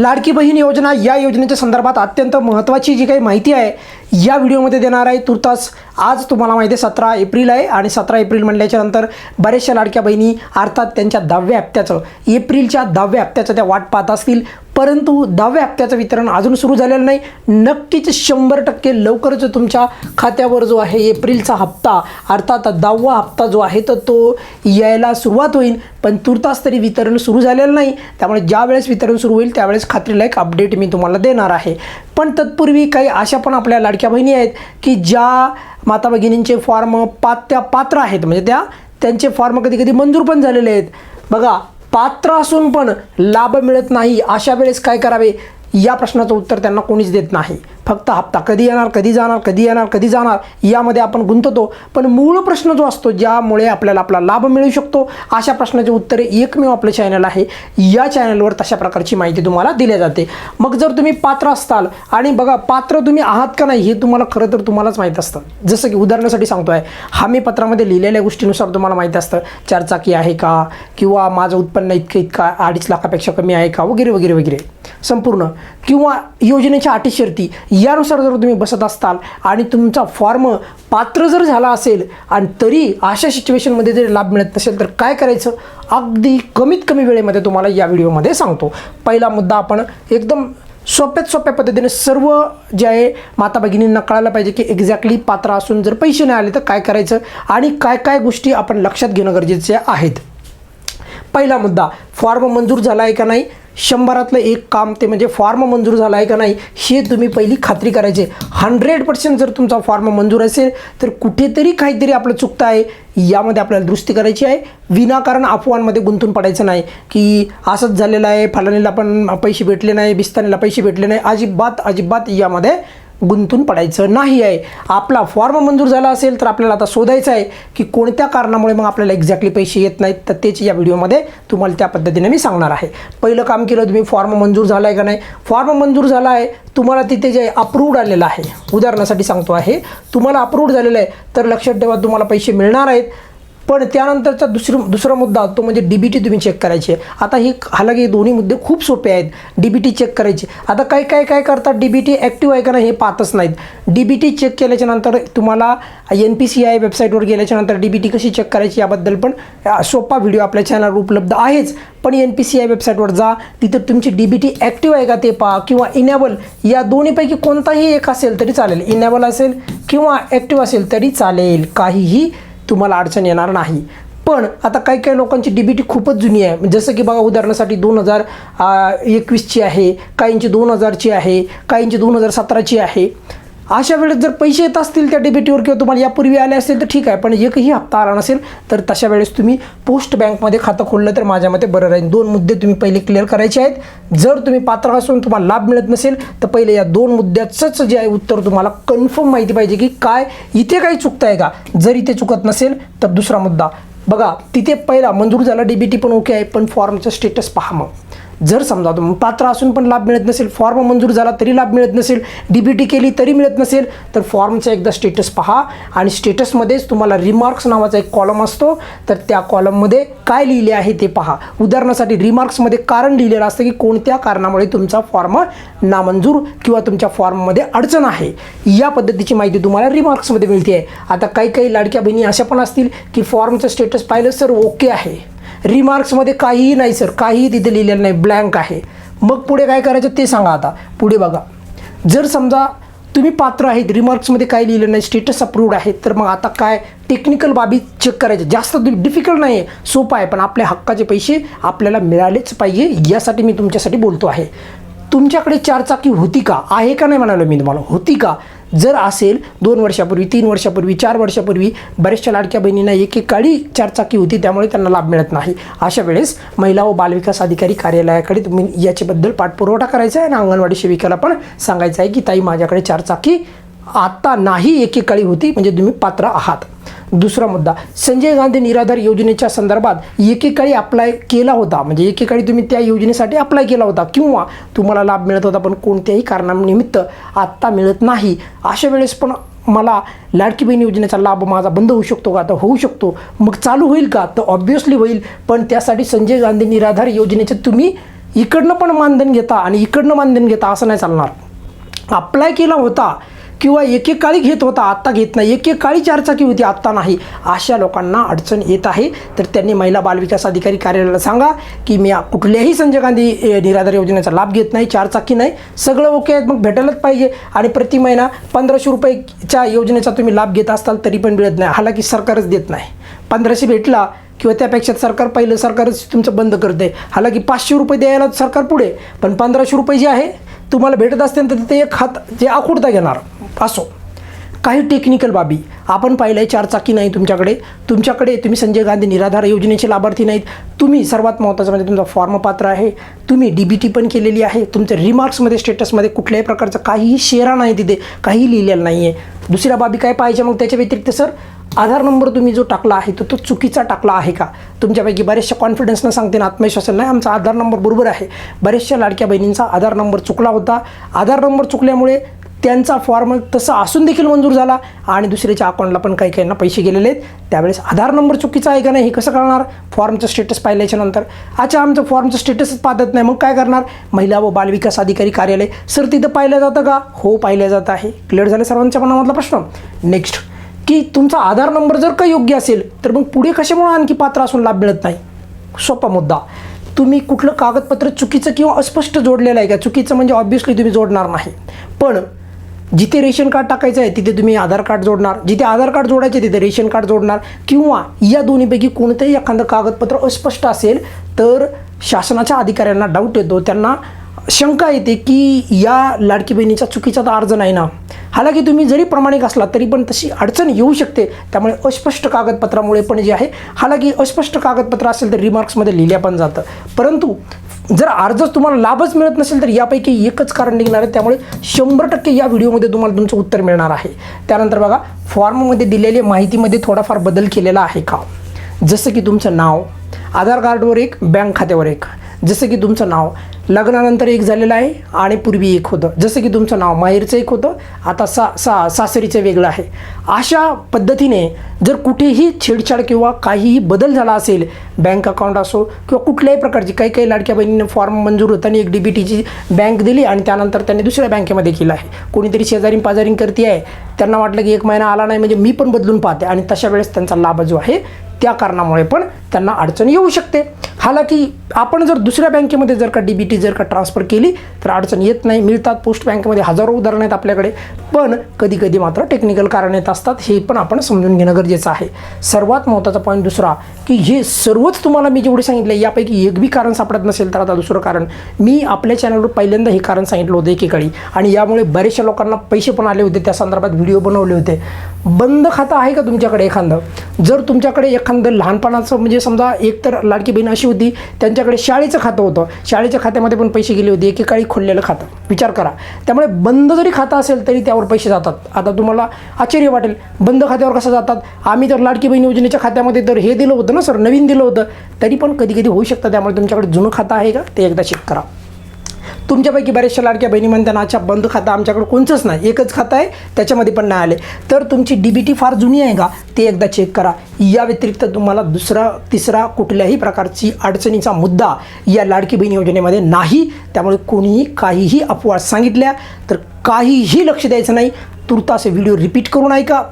लाडकी बहीण योजना या योजनेच्या संदर्भात अत्यंत महत्त्वाची जी काही माहिती आहे या व्हिडिओमध्ये देणार आहे तुर्तास. आज तुम्हाला माहिती आहे सतरा एप्रिल आहे आणि सतरा एप्रिल म्हणल्याच्या नंतर बऱ्याचशा लाडक्या बहिणी अर्थात त्यांच्या दहाव्या हप्त्याचं एप्रिलच्या दहाव्या हप्त्याचं त्या वाट पाहत असतील. परंतु दहाव्या हप्त्याचं वितरण अजून सुरू झालेलं नाही. नक्कीच शंभर टक्के लवकरच तुमच्या खात्यावर जो आहे एप्रिलचा हप्ता अर्थात दहावा हप्ता जो आहे तर तो यायला सुरुवात होईल. पण तुर्तास तरी वितरण सुरू झालेलं नाही. त्यामुळे ज्या वेळेस वितरण सुरू होईल त्यावेळेस खात्रीला एक अपडेट मी तुम्हाला देणार आहे. पण तत्पूर्वी काही अशा पण आपल्या लाडक्या बहिणी आहेत की ज्या माता भगिनींचे फॉर्म पात्या पात्र आहेत म्हणजे त्या त्यांचे फॉर्म कधी कधी मंजूर पण झालेले आहेत. बघा पात्र असून पण लाभ मिळत नाही अशा वेळेस काय करावे? या प्रश्नाचं उत्तर त्यांना कोणीच देत नाही. फक्त हप्ता कधी येणार कधी जाणार कधी येणार कधी जाणार यामध्ये आपण गुंततो. पण मूळ प्रश्न जो असतो ज्यामुळे आपल्याला आपला लाभ मिळू शकतो अशा प्रश्नाचे उत्तरे एकमेव आपलं चॅनल आहे. या चॅनलवर तशा प्रकारची माहिती तुम्हाला दिली जाते. मग जर तुम्ही पात्र असताल आणि बघा पात्र तुम्ही आहात का नाही हे तुम्हाला खरं तर तुम्हालाच माहीत असतं. जसं की उदाहरणासाठी सांगतो आहे हमी पत्रामध्ये लिहिलेल्या गोष्टीनुसार तुम्हाला माहीत असतं चारचाकी आहे का किंवा माझं उत्पन्न इतकं इतका अडीच लाखापेक्षा कमी आहे का वगैरे वगैरे वगैरे. संपूर्ण. किंवा योजनेच्या अटी शर्ती यानुसार जर तुम्ही बसत असताल आणि तुमचा फॉर्म पात्र जर झाला असेल आणि तरी अशा सिच्युएशनमध्ये जर लाभ मिळत नसेल तर काय करायचं? अगदी कमीत कमी वेळेमध्ये तुम्हाला या व्हिडिओमध्ये सांगतो. पहिला मुद्दा आपण एकदम सोप्यात सोप्या पद्धतीने सर्व जे आहे माता भगिनींना कळायला पाहिजे की एक्झॅक्टली पात्र असून जर पैसे नाही आले तर काय करायचं? आणि काय काय गोष्टी आपण लक्षात घेणं गरजेचे आहेत. पहिला मुद्दा फॉर्म मंजूर झाला आहे का नाही? शंभरातलं एक काम ते म्हणजे फॉर्म मंजूर झाला आहे का नाही हे तुम्ही पहिली खात्री करायची. हंड्रेड पर्सेंट जर तुमचा फॉर्म मंजूर असेल तर कुठेतरी काहीतरी आपलं चुकतं आहे. यामध्ये आपल्याला दुरुस्ती करायची आहे. विनाकारण अफवांमध्ये गुंतून पडायचं नाही की असंच झालेलं आहे फलानीला पण पैसे भेटले नाही बिस्तानीला पैसे भेटले नाही. अजिबात अजिबात यामध्ये गुंतून पडायचं नाही आहे. आपला फॉर्म मंजूर झाला असेल तर आपल्याला आता शोधायचं आहे की कोणत्या कारणामुळे मग आपल्याला एक्झॅक्टली पैसे येत नाहीत. तर तेच या व्हिडिओमध्ये तुम्हाला त्या पद्धतीने मी सांगणार आहे. पहिलं काम केलं तुम्ही फॉर्म मंजूर झाला आहे का नाही? फॉर्म मंजूर झाला आहे. तुम्हाला तिथे जे अप्रूव्ड आलेलं आहे उदाहरणासाठी सांगतो आहे तुम्हाला अप्रूव्ड झालेलं आहे तर लक्षात ठेवा तुम्हाला पैसे मिळणार आहेत. पण त्यानंतरचा दुसरं दुसरा मुद्दा तो म्हणजे डी बी टी तुम्ही चेक करायची. आता ही हालाकी दोन्ही मुद्दे खूप सोपे आहेत. डी बी टी चेक करायचे. आता काय काय काय करतात? डी बी टी ॲक्टिव्ह आहे का नाही हे पाहतच नाहीत. डी बी टी चेक केल्याच्यानंतर तुम्हाला एन पी सी आय वेबसाईटवर गेल्याच्यानंतर डी बी टी कशी चेक करायची याबद्दल पण सोपा व्हिडिओ आपल्या चॅनलवर उपलब्ध आहेच. पण एन पी सी आय वेबसाईटवर जा. तिथं तुमची डी बी टी ॲक्टिव्ह आहे का ते पहा किंवा इनेबल या दोन्हीपैकी कोणताही एक असेल तरी चालेल. इनेबल असेल किंवा ॲक्टिव्ह असेल तरी चालेल. काहीही तुम्हाला अडचण येणार नाही. पण आता काही काही लोकांची डी बी टी खूपच जुनी आहे. जसं की बघा उदाहरणासाठी दोन हजार एकवीसची आहे काहींची दोन हजारची आहे काहींची दोन हजार सतराची आहे. अशा वेळेस जर पैसे येत असतील त्या डेबिटीवर किंवा तुम्हाला यापूर्वी आले असेल तर ठीक आहे पण एकही हप्ता आला नसेल तर तशा वेळेस तुम्ही पोस्ट बँकमध्ये खातं खोललं तर माझ्या मते बरं राहील. दोन मुद्दे तुम्ही पहिले क्लिअर करायचे आहेत. जर तुम्ही पात्र असून तुम्हाला लाभ मिळत नसेल तर पहिले या दोन मुद्द्याचंच जे आहे उत्तर तुम्हाला कन्फर्म माहिती पाहिजे की काय इथे काही चुकतं आहे का? जर इथे चुकत नसेल तर दुसरा मुद्दा. बघा तिथे पहिला मंजूर झाला डीबीटी पण ओके आहे पण फॉर्मचं स्टेटस पहा मग. जर समजा तुम्ही पात्र असून पण लाभ मिळत नसेल फॉर्म मंजूर झाला तरी लाभ मिळत नसेल डी बी टी केली तरी मिळत नसेल तर फॉर्मचा एकदा स्टेटस पहा. आणि स्टेटसमध्येच तुम्हाला रिमार्क्स नावाचा एक कॉलम असतो. तर त्या कॉलममध्ये काय लिहिले आहे ते पहा. उदाहरणासाठी रिमार्क्समध्ये कारण लिहिलेलं असतं की कोणत्या कारणामुळे तुमचा फॉर्म नामंजूर किंवा तुमच्या फॉर्ममध्ये अडचण आहे. या पद्धतीची माहिती तुम्हाला रिमार्क्समध्ये मिळते. आहे आता काही काही लाडक्या बहिणी अशा पण असतील की फॉर्मचं स्टेटस पाहिलं सर ओके आहे. रिमार्क्समध्ये काहीही नाही सर काहीही तिथे लिहिलेलं नाही. ब्लँक आहे. मग पुढे काय करायचं ते सांगा आता. पुढे बघा. जर समजा तुम्ही पात्र आहेत रिमार्क्समध्ये काय लिहिलं नाही स्टेटस अप्रूव्ड आहे तर मग आता काय? टेक्निकल बाबी चेक करायचे. जास्त डिफिकल्ट नाही आहे सोपं आहे पण आपल्या हक्काचे पैसे आपल्याला मिळालेच पाहिजे यासाठी मी तुमच्यासाठी बोलतो आहे. तुमच्याकडे चारचाकी होती का? आहे का नाही म्हणालो मी तुम्हाला. होती का? जर असेल दोन वर्षापूर्वी तीन वर्षापूर्वी चार वर्षापूर्वी बऱ्याचशा लाडक्या बहिणींना एक एक काळी चारचाकी होती त्यामुळे त्यांना लाभ मिळत नाही. अशा वेळेस महिला व बालविकास अधिकारी कार्यालयाकडे तुम्ही याच्याबद्दल पाठपुरवठा करायचा आहे आणि अंगणवाडी सेविकाला पण सांगायचं आहे की ताई माझ्याकडे चारचाकी आत्ता नाही एकेकाळी होती म्हणजे तुम्ही पात्र आहात. दुसरा मुद्दा संजय गांधी निराधार योजनेच्या संदर्भात एकेकाळी अप्लाय केला होता. म्हणजे एकेकाळी तुम्ही त्या योजनेसाठी अप्लाय केला होता. किंवा तुम्हाला लाभ मिळत होता पण कोणत्याही कारणानिमित्त आत्ता मिळत नाही. अशा वेळेस पण मला लाडकी बहीण योजनेचा लाभ माझा बंद होऊ शकतो का? तर होऊ शकतो. मग चालू होईल का? तर ऑब्व्हियसली होईल. पण त्यासाठी संजय गांधी निराधार योजनेचे तुम्ही इकडनं पण मानधन घेता आणि इकडनं मानधन घेता असं नाही चालणार. अप्लाय केला होता. किंवा एकेकाळी घेत होता आत्ता घेत नाही. एकेकाळी चारचाकी होती आत्ता नाही. अशा लोकांना अडचण येत आहे. तर त्यांनी महिला बालविकास अधिकारी कार्यालयाला सांगा की मी कुठल्याही संजय गांधी निराधार योजनेचा लाभ घेत नाही चारचाकी नाही. सगळं ओके मग भेटायलाच पाहिजे. आणि प्रति महिना पंधराशे रुपयेच्या योजनेचा तुम्ही लाभ घेत असताल तरी पण मिळत नाही. हालाकी सरकारच देत नाही. पंधराशे भेटला किंवा त्यापेक्षा सरकार पहिलं सरकारच तुमचं बंद करते हालाकी पाचशे रुपये द्यायला सरकार पुढे पण पंधराशे रुपये जे आहे तुम्हाला भेटत असते तर तिथे एक हात जे आखुडता घेणार. असो. काही टेक्निकल बाबी. आपण पाहिलं आहे चारचाकी नाही तुमच्याकडे. तुमच्याकडे तुम्ही संजय गांधी निराधार योजनेचे लाभार्थी नाहीत. तुम्ही सर्वात महत्त्वाचं म्हणजे तुमचा फॉर्म पात्र आहे. तुम्ही डी बी टी पण केलेली आहे. तुमच्या रिमार्क्समध्ये स्टेटसमध्ये कुठल्याही प्रकारचं काहीही शेरा नाही तिथे. काहीही लिहिलेलं नाही आहे दुसऱ्या बाबी काय पाहिजे मग त्याच्या व्यतिरिक्त सर आधार नंबर तुम्ही जो टाकला आहे तो तो चुकीचा टाकला आहे का? तुमच्यापैकी बऱ्याचशा कॉन्फिडन्सनं सांगते ना आत्मविश्वासाला नाही आमचा आधार नंबर बरोबर आहे. बऱ्याचशा लाडक्या बहिणींचा आधार नंबर चुकला होता. आधार नंबर चुकल्यामुळे त्यांचा फॉर्म तसा असून देखील मंजूर झाला आणि दुसऱ्याच्या अकाउंटला पण काही काहींना पैसे गेलेले आहेत. त्यावेळेस आधार नंबर चुकीचा आहे का नाही हे कसं करणार फॉर्मचं स्टेटस पाहिल्याच्या नंतर. अच्छा आमचं फॉर्मचं स्टेटसच पाहत नाही मग काय करणार? महिला व बालविकास अधिकारी कार्यालय. सर तिथं पाहिलं जातं का? हो पाहिलं जात आहे. क्लिअर झालं सर्वांच्या मनामधला प्रश्न? नेक्स्ट की तुमचा आधार नंबर जर का योग्य असेल तर मग पुढे कशामुळे आणखी पात्र असून लाभ मिळत नाही? सोपा मुद्दा. तुम्ही कुठलं कागदपत्र चुकीचं किंवा अस्पष्ट जोडलेलं आहे का? चुकीचं म्हणजे ऑब्व्हियसली तुम्ही जोडणार नाही. पण जिथे रेशन कार्ड टाकायचं आहे तिथे तुम्ही आधार कार्ड जोडणार. जिथे आधार कार्ड जोडायचे तिथे रेशन कार्ड जोडणार. किंवा या दोन्हीपैकी कोणतंही एखादं कागदपत्र अस्पष्ट असेल तर शासनाच्या अधिकाऱ्यांना डाऊट येतो. त्यांना शंका येते की या लाडकी बहिणीचा चुकीचा तर अर्ज नाही ना? हालाकी तुम्ही जरी प्रामाणिक असला तरी पण तशी अडचण येऊ शकते. त्यामुळे अस्पष्ट कागदपत्रामुळे पण जे आहे हालाकी अस्पष्ट कागदपत्र असेल तर रिमार्क्समध्ये लिहिल्या पण जातं. परंतु जर अर्जच तुम्हाला लाभच मिळत नसेल तर यापैकी एकच कारण निघणार आहे. त्यामुळे शंभर टक्के या व्हिडिओमध्ये तुम्हाला तुमचं उत्तर मिळणार आहे. त्यानंतर बघा फॉर्ममध्ये दिलेल्या माहितीमध्ये थोडाफार बदल केलेला आहे का? जसं की तुमचं नाव आधार कार्डवर एक बँक खात्यावर एक. जसं की तुमचं नाव. लग्नानंतर एक झालेलं आहे आणि पूर्वी एक होतं. जसं की तुमचं नाव माहेरचं एक होतं. आता सा सा सासरीचं वेगळं आहे. अशा पद्धतीने जर कुठेही छेडछाड किंवा काहीही बदल झाला असेल बँक अकाउंट असो किंवा कुठल्याही प्रकारची काही काही लाडक्या बहिणींना फॉर्म मंजूर होताना एक डी बी टीची बँक दिली आणि त्यानंतर त्यांनी दुसऱ्या बँकेमध्ये केलं आहे. कोणीतरी शेजारी पाजारी करते आहे त्यांना वाटलं की एक महिना आला नाही म्हणजे मी पण बदलून पाहते आणि तशा वेळेस त्यांचा लाभ जो आहे त्या कारणामुळे पण त्यांना अडचण येऊ शकते. हालाकी आपण जर दुसऱ्या बँकेमध्ये जर का डी बी टी जर का ट्रान्सफर केली तर अडचण येत नाही. मिळतात पोस्ट बँकेमध्ये हजारो उदाहरणं आहेत आपल्याकडे. पण कधी कधी मात्र टेक्निकल कारण येत असतात हे पण आपण समजून घेणं गरजेचं आहे. सर्वात महत्त्वाचा पॉईंट दुसरा की हे सर्वच तुम्हाला मी जेवढे सांगितले यापैकी एक बी कारण सापडत नसेल तर आता दुसरं कारण मी आपल्या चॅनलवर पहिल्यांदा हे कारण सांगितलं होतं एकेकाळी. आणि यामुळे बरेचशा लोकांना पैसे पण आले होते त्या संदर्भात व्हिडिओ बनवले होते. बंद खातं आहे का तुमच्याकडे एखादं? जर तुमच्याकडे एखादं लहानपणाचं म्हणजे समजा एक तर लाडकी बहीण अशी होती त्यांच्याकडे शाळेचं खातं होतं. शाळेच्या खात्यामध्ये पण पैसे गेले होते एकेकाळी खोललेलं खातं. विचार करा. त्यामुळे बंद जरी खातं असेल तरी त्यावर पैसे जातात. आता तुम्हाला आश्चर्य वाटेल बंद खात्यावर कसं जातात? आम्ही तर लाडकी बहीण योजनेच्या खात्यामध्ये तर हे दिलं होतं ना सर नवीन दिलं होतं. तरी पण कधी कधी होऊ शकतं त्यामुळे तुमच्याकडे जुनं खातं आहे का? ते एकदा चेक करा. तुमच्यापैकी बऱ्याचशा लाडक्या बहिणी म्हणतात आजच्या बंद खातं आमच्याकडे कोणचंच नाही एकच खातं आहे त्याच्यामध्ये पण नाही आले. तर तुमची डी बी टी फार जुनी आहे का? ते एकदा चेक करा. या व्यतिरिक्त तुम्हाला दुसरा तिसरा कुठल्याही प्रकारची अडचणीचा मुद्दा या लाडकी बहीण योजनेमध्ये नाही. त्यामुळे कोणीही काहीही अपवाद सांगितल्या तर काहीही लक्ष द्यायचं नाही. तुर्तास व्हिडिओ रिपीट करून ऐका.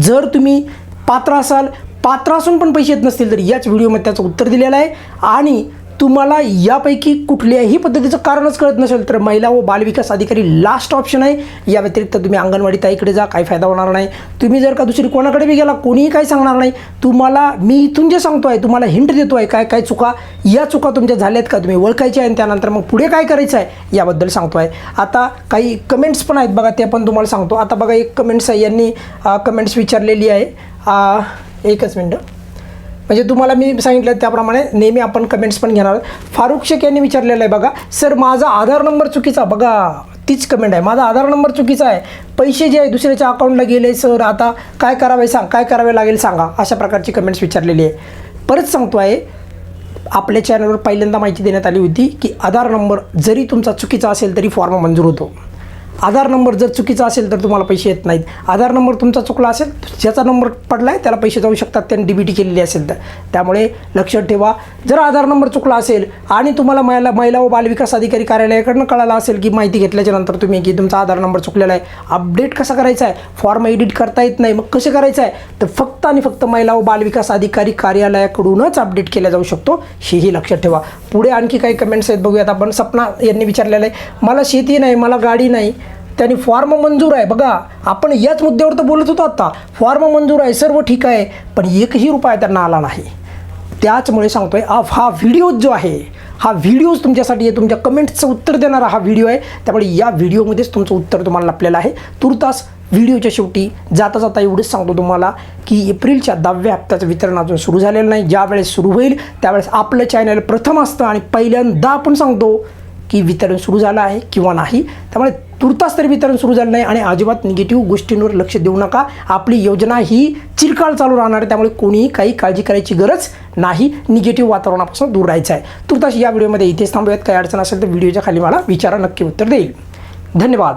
जर तुम्ही पात्र असाल पात्र असून पण पैसे येत नसतील तर याच व्हिडिओमध्ये त्याचं उत्तर दिलेलं आहे. आणि तुम्हाला यापैकी कुठल्याही पद्धतीचं कारणच कळत नसेल तर महिला व बालविकास अधिकारी लास्ट ऑप्शन आहे. या व्यतिरिक्त तुम्ही अंगणवाडी ताईकडे जा काही फायदा होणार नाही. तुम्ही जर का दुसरी कोणाकडे बी गेला कोणीही काही सांगणार नाही. तुम्हाला मी इथून जे सांगतो आहे तुम्हाला हिंट देतो आहे काय काय चुका या चुका तुमच्या झाल्यात का? तुम्ही ओळखायच्या आहे आणि त्यानंतर मग पुढे काय करायचं आहे याबद्दल सांगतो आहे आता काही कमेंट्स पण आहेत बघा ते पण तुम्हाला सांगतो. आता बघा एक कमेंट्स आहे यांनी कमेंट्स विचारलेली आहे. एकच मिनटं. म्हणजे तुम्हाला मी सांगितलं त्याप्रमाणे नेहमी आपण कमेंट्स पण घेणार फारुख शेख यांनी विचारलेलं आहे बघा सर माझा आधार नंबर चुकीचा. बघा तीच कमेंट आहे. माझा आधार नंबर चुकीचा आहे. पैसे जे आहे दुसऱ्याच्या अकाउंटला गेले सर आता काय करावे सांग काय करावे लागेल सांगा. अशा प्रकारची कमेंट्स विचारलेली आहे. परत सांगतो आहे आपल्या चॅनलवर पहिल्यांदा माहिती देण्यात आली होती की आधार नंबर जरी तुमचा चुकीचा असेल तरी फॉर्म मंजूर होतो. आधार नंबर जर चुकीचा असेल तर तुम्हाला पैसे येत नाहीत. आधार नंबर तुमचा चुकला असेल ज्याचा नंबर पडला आहे त्याला पैसे जाऊ शकतात. त्यांनी डी बी टी केलेली असेल तर. त्यामुळे लक्षात ठेवा जर आधार नंबर चुकला असेल आणि तुम्हाला महिला महिला व बालविकास अधिकारी कार्यालयाकडनं कळालं असेल की माहिती घेतल्याच्या नंतर तुम्ही की तुमचा आधार नंबर चुकलेला आहे. अपडेट कसा करायचा आहे? फॉर्म एडिट करता येत नाही. मग कसं करायचं आहे? तर फक्त आणि फक्त महिला व बालविकास अधिकारी कार्यालयाकडूनच अपडेट केला जाऊ शकतो हेही लक्षात ठेवा. पुढे आणखी काही कमेंट्स आहेत बघूयात आपण. सपना यांनी विचारलेलं आहे मला शेती नाही मला गाडी नाही. त्यांनी फॉर्म मंजूर आहे. बघा आपण याच मुद्द्यावर तर बोलत होतो आत्ता फॉर्म मंजूर आहे सर्व ठीक आहे पण एकही रुपया त्यांना आला नाही. त्याचमुळे सांगतोय हा हा व्हिडिओ जो आहे हा व्हिडिओज तुमच्यासाठी आहे. तुमच्या कमेंट्सचं उत्तर देणारा हा व्हिडिओ आहे. त्यामुळे या व्हिडिओमध्येच तुमचं उत्तर तुम्हाला लपलेलं आहे. तुर्तास व्हिडिओच्या शेवटी जाता जाता एवढंच सांगतो तुम्हाला की एप्रिलच्या दहाव्या हप्त्याचं वितरण अजून सुरू झालेलं नाही. ज्यावेळेस सुरू होईल त्यावेळेस आपलं चॅनल प्रथम असतं आणि पहिल्यांदा आपण सांगतो की वितरण सुरू झालं आहे किंवा नाही. त्यामुळे तुर्तास तरी वितरण सुरू झालं नाही आणि अजिबात निगेटिव्ह गोष्टींवर लक्ष देऊ नका. आपली योजना ही चिरकाळ चालू राहणार आहे त्यामुळे कोणीही काही काळजी करायची गरज नाही. निगेटिव्ह वातावरणापासून दूर राहायचं आहे. तुर्तास या व्हिडिओमध्ये इथेच थांबूयात. काही अडचण असेल तर व्हिडिओच्या खाली मला विचारा. नक्की उत्तर देईल. धन्यवाद.